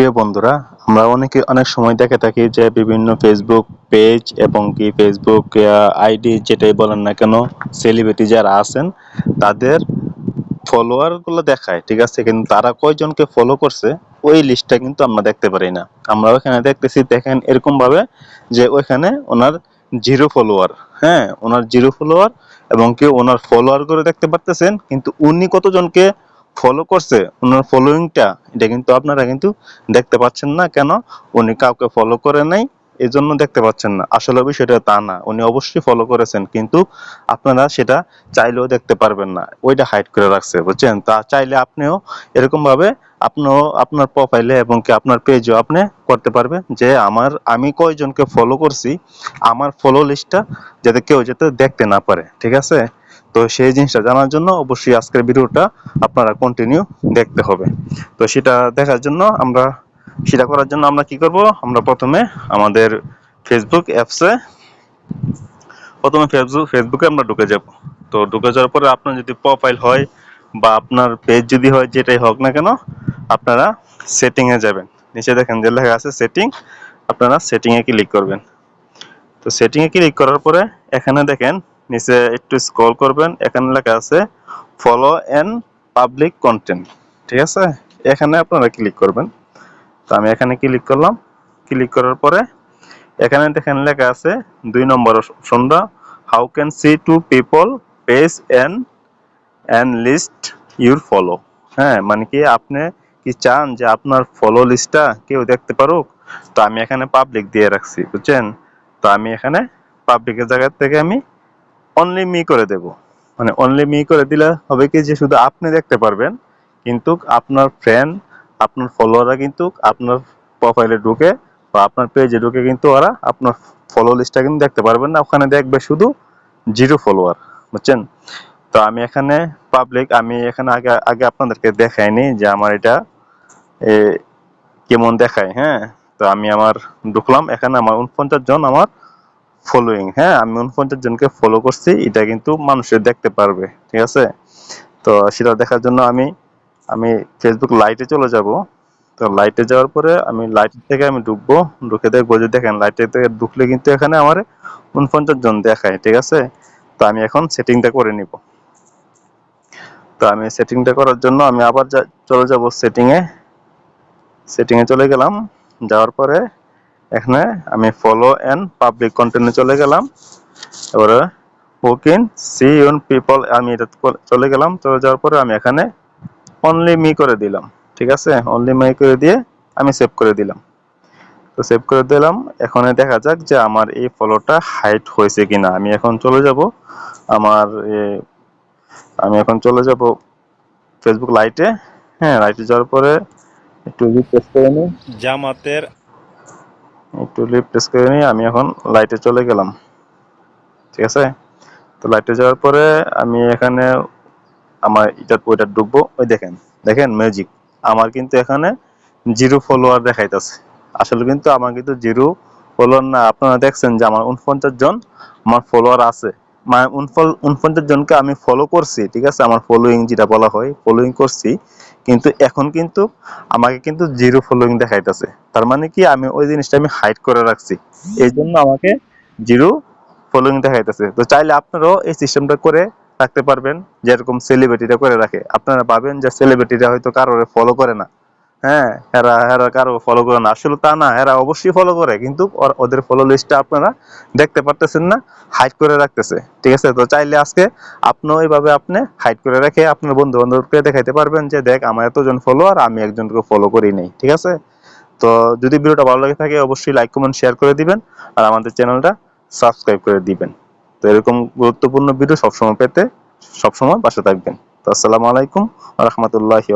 প্রিয় বন্ধুরা, আমরা অনেকে অনেক সময় দেখে থাকি যে বিভিন্ন ফেসবুক পেজ এবং কি ফেসবুক আইডি যেটাই বলেন না কেন সেলিব্রিটি যারা আছেন, তাদের ফলোয়ারগুলো দেখায়, ঠিক আছে? কিন্তু তারা কয়জনকে ফলো করছে, ওই লিস্টটা কিন্তু আমরা দেখতে পারি না। আমরা ওখানে দেখতেছি, দেখেন এরকম ভাবে যে ওইখানে ওনার জিরো ফলোয়ার হ্যাঁ? ওনার জিরো ফলোয়ার এবং কি ওনার ফলোয়ার করে দেখতে পারতেছেন, কিন্তু উনি কতজনকে ফলো করছে, ওনার ফলোয়িংটা এটা কিন্তু আপনারা কিন্তু দেখতে পাচ্ছেন না কেন? উনি কাউকে ফলো করে নাই জন্য দেখতে পাচ্ছেন না। আসলে বিষয়টা তা না, উনি অবশ্যই ফলো করেছেন, কিন্তু আপনারা সেটা চাইলেও দেখতে পারবেন না। ওইটা হাইড করে রাখছে, বুঝছেন? তা চাইলে আপনিও এরকম ভাবে আপনিও আপনার প্রোফাইলে এবং কি আপনার পেজও আপনি করতে পারবেন যে আমার, আমি কয়জনকে ফলো করছি, আমার ফলো লিস্টটা যাতে কেউ যাতে দেখতে না পারে, ঠিক আছে? তো সেই জিনিসটা জানার জন্য অবশ্যই আজকের ভিডিওটা আপনারা কন্টিনিউ দেখতে হবে। তো সেটা দেখার জন্য আমরা, সেটা করার জন্য আমরা কি করব? আমরা প্রথমে আমাদের ফেসবুক অ্যাপসে প্রথমে ফেসবুক ফেসবুকে আমরা ঢুকে যাব। তো ঢুকে যাওয়ার পরে আপনার যদি প্রোফাইল হয় বা আপনার পেজ যদি হয়, যেটাই হোক না কেন, আপনারা সেটিংয়ে যাবেন। নিচে দেখেন যে লেখা আছে সেটিং আপনারা সেটিংয়ে ক্লিক করবেন। তো সেটিংয়ে ক্লিক করার পরে এখানে দেখেন নিচে একটু স্ক্রল করবেন, এখানে লেখা আছে ফলো এন্ড পাবলিক কন্টেন্ট ঠিক আছে? এখানে আপনারা ক্লিক করবেন। তো আমি এখানে ক্লিক করলাম। ক্লিক করার পরে এখানে দেখেন লেখা আছে, দুই নম্বর অপশনটা how can see to people page and and list your follow হ্যাঁ মানে কি আপনি কি চান যে আপনার ফলো লিস্টটা কেউ দেখতে পারুক? তো আমি এখানে পাবলিক দিয়ে রাখছি, বুঝছেন? তো আমি এখানে পাবলিকের জায়গা থেকে আমি অনলি মি করে দেব। মানে অনলি মি করে দিলে হবে কি যে শুধু আপনি দেখতে পারবেন, কিন্তু আপনার ফ্রেন্ড আপনার ফলোয়াররা কিন্তু আপনার প্রোফাইলে ঢুকে বা আপনার পেজে ঢুকে কিন্তু ওরা আপনার ফলো লিস্টটা কিন্তু দেখতে পারবেন না। ওখানে দেখবে শুধু জিরো ফলোয়ার বুঝছেন? তো আমি এখানে পাবলিক আমি এখানে আগে আগে আপনাদেরকে দেখাইনি যে আমার এটা কেমন দেখায় হ্যাঁ? তো আমি আমার ঢুকলাম, এখানে আমার উনপঞ্চাশ জন আমার ফলোয়িং হ্যাঁ আমি উনপঞ্চাশ জনকে ফলো করছি, এটা কিন্তু মানুষের দেখতে পারবে, ঠিক আছে? তো সেটা দেখার জন্য আমি আমি ফেসবুক লাইটে চলে যাব। তো লাইটে যাওয়ার পরে আমি লাইট থেকে আমি ঢুকবো, ঢুকে দেখব যে দেখেন লাইটে থেকে ঢুকলে কিন্তু এখানে আমার উনপঞ্চাশ জন দেখায়, ঠিক আছে? তো আমি এখন সেটিংটা করে নিব। তো আমি সেটিংটা করার জন্য আমি আবার চলে যাব সেটিংয়ে সেটিংয়ে চলে গেলাম, যাওয়ার পরে এখানে আমি ফলো এন্ড পাবলিক কন্টেন্টে চলে গেলাম। এবারে who can see your people আমি এটা চলে গেলাম। চলে যাওয়ার পরে আমি এখানে অনলি মি করে দিলাম। ঠিক আছে? অনলি মি করে দিয়ে আমি সেভ করে দিলাম। তো সেভ করে দিলাম। এখন দেখা যাক যে আমার এই ফলোটা হাইট হয়েছে কিনা। আমি এখন চলে যাব আমার আমি এখন চলে যাব ফেসবুক লাইটে হ্যাঁ লাইটে যাওয়ার পরে একটু রিপ্রেস করে নিই। জামাতের একটু রিপ্রেস করে নিই আমি এখন লাইটে চলে গেলাম। ঠিক আছে? তো লাইটে যাওয়ার পরে আমি এখানে আমার এটা ওইটা ঢুকবো। ওই দেখেন দেখেন আমার কিন্তু এখানে জিরো ফলোয়ার দেখাইতেছে। আসলে কিন্তু আমার কিন্তু জিরো ফলোয়ার না। আপনারা দেখছেন যে আমার উনপঞ্চাশ জন আমার ফলোয়ার আছে। মানে উনপঞ্চাশ জনকে আমি ফলো করছি, ঠিক আছে? আমার ফলোইং যেটা বলা হয় ফলোইং করছি। কিন্তু এখন কিন্তু আমাকে কিন্তু জিরো ফলোইং দেখাইতেছে। তার মানে কি আমি ওই জিনিসটা আমি হাইড করে রাখছি। এই জন্য আমাকে জিরো ফলোইং দেখাইতেছে। তো চাইলে আপনারাও এই সিস্টেমটা করে রাখতে পারবেন, যেরকম সেলিব্রিটিটা করে রাখে। আপনারা পাবেন যে সেলিব্রিটিটা হয়তো কারোর ফলো করে না। হ্যাঁ এরা এরা কারও ফলো করে না। আসলে তা না, এরা অবশ্যই ফলো করে, কিন্তু ওদের ফলো লিস্টটা আপনারা দেখতে পারতেছেন না হাইড করে রাখতেছে, ঠিক আছে? তো চাইলে আজকে আপনিও এইভাবে আপনি হাইড করে রেখে আপনার বন্ধু বান্ধবকে দেখাইতে পারবেন যে, দেখ, আমার এতজন ফলো আর আমি একজনকে ফলো করি নেই। ঠিক আছে? তো যদি ভিডিওটা ভালো লাগে থাকে, অবশ্যই লাইক কমেন্ট শেয়ার করে দিবেন আর আমাদের চ্যানেলটা সাবস্ক্রাইব করে দিবেন। তো এরকম গুরুত্বপূর্ণ ভিডিও সবসময় পেতে সবসময় পাশে থাকবেন। তো আসসালামু আলাইকুম রহমতুল্লাহি